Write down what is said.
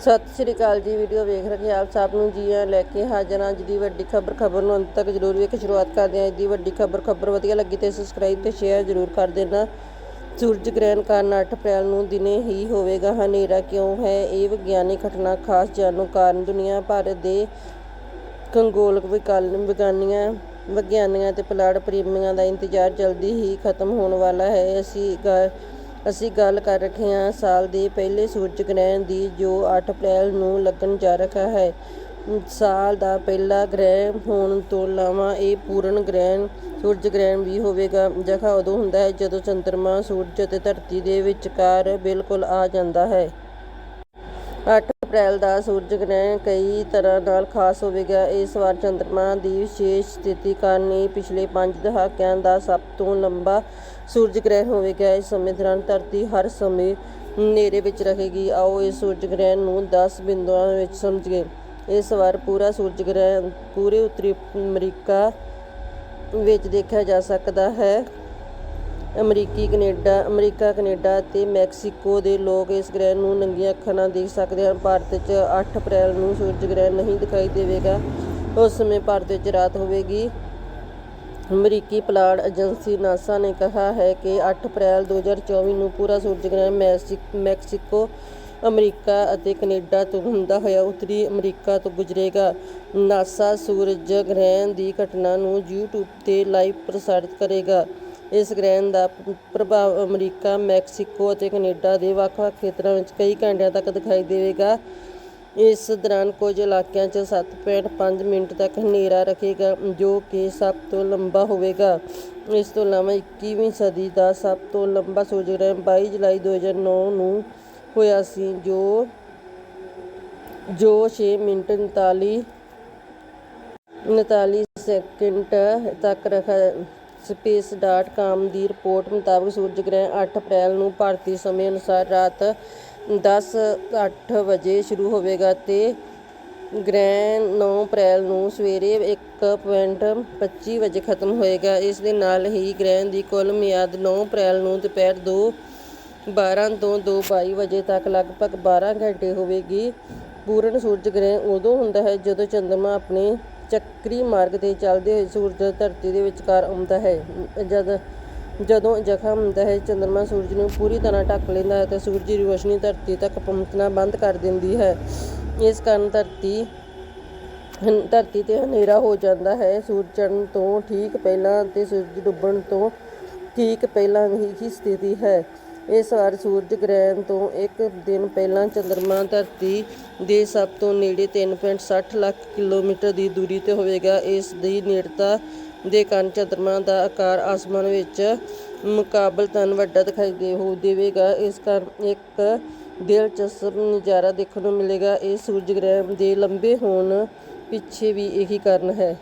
ਸਤਿ ਸ਼੍ਰੀ ਅਕਾਲ ਜੀ, ਵੀਡੀਓ ਵੇਖ ਰਹੇ ਆਪ ਸਭ ਨੂੰ ਜੀ ਆਇਆਂ ਲੈ ਕੇ ਹਾਜ਼ਰ ਹਾਂ ਅੱਜ ਵੱਡੀ ਖਬਰ। ਖਬਰ ਨੂੰ ਅੰਤ ਤੱਕ ਜ਼ਰੂਰ ਵੇਖ ਸ਼ੁਰੂਆਤ ਕਰਦੇ ਹਾਂ। ਅੱਜ ਵੱਡੀ ਖਬਰ ਖਬਰ ਵਧੀਆ ਲੱਗੀ ਤੇ ਸਬਸਕ੍ਰਾਈਬ ਤੇ ਸ਼ੇਅਰ ਜ਼ਰੂਰ ਕਰ ਦੇਣਾ। ਸੂਰਜ ਗ੍ਰਹਿਣ ਕਾਰਨ 8 ਅਪ੍ਰੈਲ ਨੂੰ ਦਿਨੇ ਹੀ ਹੋਵੇਗਾ ਹਨੇਰਾ। ਕਿਉਂ ਹੈ ਇਹ ਵਿਗਿਆਨਿਕ ਘਟਨਾ? ਖਾਸ ਜਾਣੂ ਕਾਰਨ ਦੁਨੀਆ ਭਰ ਦੇ ਖਗੋਲਕ ਵਿਕਾਲ, ਵਿਗਿਆਨੀਆਂ ਵਿਗਿਆਨੀਆਂ ਤੇ ਪਲਾੜ ਪ੍ਰੇਮੀਆਂ ਦਾ ਇੰਤਜ਼ਾਰ ਜਲਦੀ ਹੀ ਖਤਮ ਹੋਣ ਵਾਲਾ ਹੈ। ਅਸੀਂ ਗ- ਅਸੀਂ ਗੱਲ ਕਰ ਰਹੇ ਹਾਂ ਸਾਲ ਦੇ ਪਹਿਲੇ ਸੂਰਜ ਗ੍ਰਹਿਣ ਦੀ, ਜੋ 8 ਅਪ੍ਰੈਲ ਨੂੰ ਲੱਗਣ ਜਾ ਰਿਹਾ ਹੈ। ਸਾਲ ਦਾ ਪਹਿਲਾ ਗ੍ਰਹਿਣ ਹੋਣ ਤੋਂ ਇਲਾਵਾ ਇਹ ਪੂਰਨ ਗ੍ਰਹਿਣ, ਸੂਰਜ ਗ੍ਰਹਿਣ ਵੀ ਹੋਵੇਗਾ। ਜਖਾ ਉਦੋਂ ਹੁੰਦਾ ਹੈ ਜਦੋਂ ਚੰਦਰਮਾ ਸੂਰਜ ਅਤੇ ਧਰਤੀ ਦੇ ਵਿਚਕਾਰ ਬਿਲਕੁਲ ਆ ਜਾਂਦਾ ਹੈ। 8 ਅਪ੍ਰੈਲ ਦਾ ਸੂਰਜ ਗ੍ਰਹਿਣ ਕਈ ਤਰ੍ਹਾਂ ਨਾਲ ਖਾਸ ਹੋਵੇਗਾ। ਇਸ ਵਾਰ ਚੰਦਰਮਾ ਦੀ ਵਿਸ਼ੇਸ਼ ਸਥਿਤੀ ਕਾਰਨ ਇਹ ਪਿਛਲੇ 5 ਦਹਾਕਿਆਂ ਦਾ ਸਭ ਤੋਂ ਲੰਬਾ ਸੂਰਜ ਗ੍ਰਹਿਣ ਹੋਵੇਗਾ। ਇਸ ਸਮੇਂ ਦੌਰਾਨ ਧਰਤੀ ਹਰ ਸਮੇਂ ਹਨੇਰੇ ਵਿੱਚ ਰਹੇਗੀ। ਆਓ ਇਸ ਸੂਰਜ ਗ੍ਰਹਿਣ ਨੂੰ 10 ਬਿੰਦੂਆਂ ਵਿੱਚ ਸਮਝੀਏ। ਇਸ ਵਾਰ ਪੂਰਾ ਸੂਰਜ ਗ੍ਰਹਿਣ ਪੂਰੇ ਉੱਤਰੀ ਅਮਰੀਕਾ ਵਿੱਚ ਦੇਖਿਆ ਜਾ ਸਕਦਾ ਹੈ। ਅਮਰੀਕੀ ਕੈਨੇਡਾ, ਅਮਰੀਕਾ, ਕੈਨੇਡਾ ਅਤੇ ਮੈਕਸੀਕੋ ਦੇ ਲੋਕ ਇਸ ਗ੍ਰਹਿਣ ਨੂੰ ਨੰਗੀਆਂ ਅੱਖਾਂ ਨਾਲ ਦੇਖ ਸਕਦੇ ਹਨ। ਭਾਰਤ 'ਚ 8 ਅਪ੍ਰੈਲ ਨੂੰ ਸੂਰਜ ਗ੍ਰਹਿਣ ਨਹੀਂ ਦਿਖਾਈ ਦੇਵੇਗਾ। ਉਸ ਸਮੇਂ ਭਾਰਤ ਵਿੱਚ ਰਾਤ ਹੋਵੇਗੀ। ਅਮਰੀਕੀ ਪਲਾਟ ਏਜੰਸੀ ਨਾਸਾ ਨੇ ਕਿਹਾ ਹੈ ਕਿ 8 ਅਪ੍ਰੈਲ 2024 ਨੂੰ ਪੂਰਾ ਸੂਰਜ ਗ੍ਰਹਿਣ ਮੈਕਸਿਕ- ਮੈਕਸੀਕੋ, ਅਮਰੀਕਾ ਅਤੇ ਕੈਨੇਡਾ ਤੋਂ ਹੁੰਦਾ ਹੋਇਆ ਉੱਤਰੀ ਅਮਰੀਕਾ ਤੋਂ ਗੁਜ਼ਰੇਗਾ। ਨਾਸਾ ਸੂਰਜ ਗ੍ਰਹਿਣ ਦੀ ਘਟਨਾ ਨੂੰ YouTube ਤੇ ਲਾਈਵ ਪ੍ਰਸਾਰਿਤ ਕਰੇਗਾ। ਇਸ ਗ੍ਰਹਿਣ ਦਾ ਪ੍ਰਭਾਵ ਅਮਰੀਕਾ, ਮੈਕਸੀਕੋ ਅਤੇ ਕੈਨੇਡਾ ਦੇ ਵੱਖ-ਵੱਖ ਖੇਤਰਾਂ ਵਿੱਚ ਕਈ ਘੰਟਿਆਂ ਤੱਕ ਦਿਖਾਈ ਦੇਵੇਗਾ। ਇਸ ਦੌਰਾਨ ਕੁਝ ਇਲਾਕਿਆਂ 'ਚ 7.5 ਮਿੰਟ ਤੱਕ ਹਨੇਰਾ ਰੱਖੇਗਾ, ਜੋ ਕਿ ਸਭ ਤੋਂ ਲੰਬਾ ਹੋਵੇਗਾ। ਇਸ ਤੋਂ ਇਲਾਵਾ 21ਵੀਂ ਸਦੀ ਦਾ ਸਭ ਤੋਂ ਲੰਬਾ ਸੂਰਜ ਗ੍ਰਹਿਣ 22 ਜੁਲਾਈ 2009 ਨੂੰ ਹੋਇਆ ਸੀ, ਜੋ ਜੋ 6 ਮਿੰਟ 39 39 ਸੈਕਿੰਡ ਤੱਕ ਰੱਖਾ ਸਪੇਸ ਡਾਟ ਕਾਮ ਦੀ ਰਿਪੋਰਟ ਮੁਤਾਬਕ ਸੂਰਜ ਗ੍ਰਹਿਣ 8 ਅਪ੍ਰੈਲ ਨੂੰ ਭਾਰਤੀ ਸਮੇਂ ਅਨੁਸਾਰ ਰਾਤ 10:08 ਵਜੇ ਸ਼ੁਰੂ ਹੋਵੇਗਾ ਤੇ ਗ੍ਰਹਿਣ 9 ਅਪ੍ਰੈਲ ਨੂੰ ਸਵੇਰੇ 1.25 ਵਜੇ ਖਤਮ ਹੋਏਗਾ। ਇਸ ਦੇ ਨਾਲ ਹੀ ਗ੍ਰਹਿਣ ਦੀ ਕੁੱਲ ਮਿਆਦ 9 ਅਪ੍ਰੈਲ ਨੂੰ ਦੁਪਹਿਰ 2 12 ਤੋਂ 2:22 ਵਜੇ ਤੱਕ ਲਗਭਗ 12 ਘੰਟੇ ਹੋਵੇਗੀ। ਪੂਰਨ ਸੂਰਜ ਗ੍ਰਹਿਣ ਉਦੋਂ ਹੁੰਦਾ ਹੈ ਜਦੋਂ ਚੰਦਰਮਾ ਆਪਣੇ ਚੱਕਰੀ ਮਾਰਗ ਤੇ ਚੱਲਦੇ ਹੋਏ ਸੂਰਜ ਧਰਤੀ ਦੇ ਵਿਚਕਾਰ ਆਉਂਦਾ ਹੈ। ਜਦ ਜਦੋਂ ਜ਼ਖਮ ਹੁੰਦਾ ਹੈ, ਚੰਦਰਮਾ ਸੂਰਜ ਨੂੰ ਪੂਰੀ ਤਰ੍ਹਾਂ ਢੱਕ ਲੈਂਦਾ ਹੈ ਤੇ ਸੂਰਜ ਦੀ ਰੋਸ਼ਨੀ ਧਰਤੀ ਤੱਕ ਪਹੁੰਚਣਾ ਬੰਦ ਕਰ ਦਿੰਦੀ ਹੈ। ਇਸ ਕਾਰਨ ਧਰਤੀ ਧਰਤੀ ਤੇ ਹਨੇਰਾ ਹੋ ਜਾਂਦਾ ਹੈ। ਸੂਰਜ ਚੜ੍ਹਨ ਤੋਂ ਠੀਕ ਪਹਿਲਾਂ ਤੇ ਸੂਰਜ ਡੁੱਬਣ ਤੋਂ ਠੀਕ ਪਹਿਲਾਂ ਹੀ ਸਥਿਤੀ ਹੈ। ਇਸ ਵਾਰ ਸੂਰਜ ਗ੍ਰਹਿਣ ਤੋਂ ਇੱਕ ਦਿਨ ਪਹਿਲਾਂ ਚੰਦਰਮਾ ਧਰਤੀ ਦੇ ਸਭ ਤੋਂ ਨੇੜੇ 3.60 ਲੱਖ ਕਿਲੋਮੀਟਰ ਦੀ ਦੂਰੀ ਤੇ ਹੋਵੇਗਾ। ਇਸ ਦੀ ਨੇੜਤਾ ਦੇ ਕਾਰਨ ਚੰਦਰਮਾ ਦਾ ਆਕਾਰ ਆਸਮਾਨ ਵਿੱਚ ਮੁਕਾਬਲਤਨ ਵੱਡਾ ਦਿਖਾਈ ਦੇ ਹੋ ਦੇਵੇਗਾ। ਇਸ ਕਾਰਨ ਇੱਕ ਦਿਲਚਸਪ ਨਜ਼ਾਰਾ ਦੇਖਣ ਨੂੰ ਮਿਲੇਗਾ। ਇਹ ਸੂਰਜ ਗ੍ਰਹਿਣ ਦੇ ਲੰਬੇ ਹੋਣ ਪਿੱਛੇ ਵੀ ਇਹੀ ਕਾਰਨ ਹੈ।